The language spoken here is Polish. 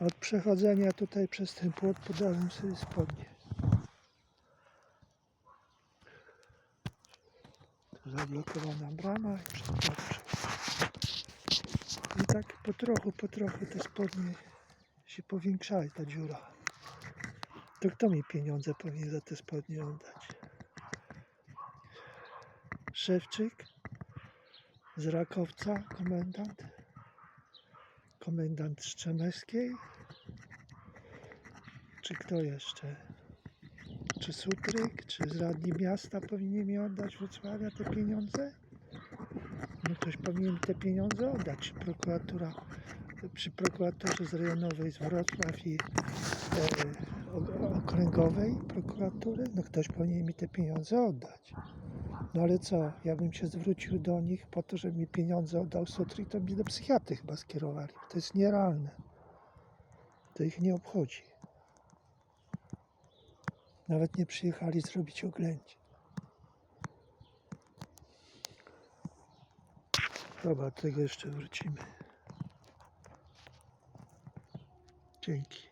Od przechodzenia tutaj przez ten płot podałem sobie spodnie. Tu zablokowana brama i przechodzę. I tak po trochu, po trochu te spodnie się powiększały, ta dziura. To kto mi pieniądze powinien za te spodnie oddać? Szewczyk z Rakowca, komendant, komendant Strzemewskiej, czy kto jeszcze? Czy Sutryk, czy z Radni Miasta powinien mi oddać Wrocławia te pieniądze? No ktoś powinien te pieniądze oddać, czy prokuratura, przy prokuraturze z rejonowej z Wrocław i e, okręgowej prokuratury, no ktoś powinien mi te pieniądze oddać. No ale co, ja bym się zwrócił do nich po to, żeby mi pieniądze oddał Sutryk, to mnie do psychiatry chyba skierowali. To jest nierealne. To ich nie obchodzi. Nawet nie przyjechali zrobić oględzin. Dobra, do tego jeszcze wrócimy. Dzięki.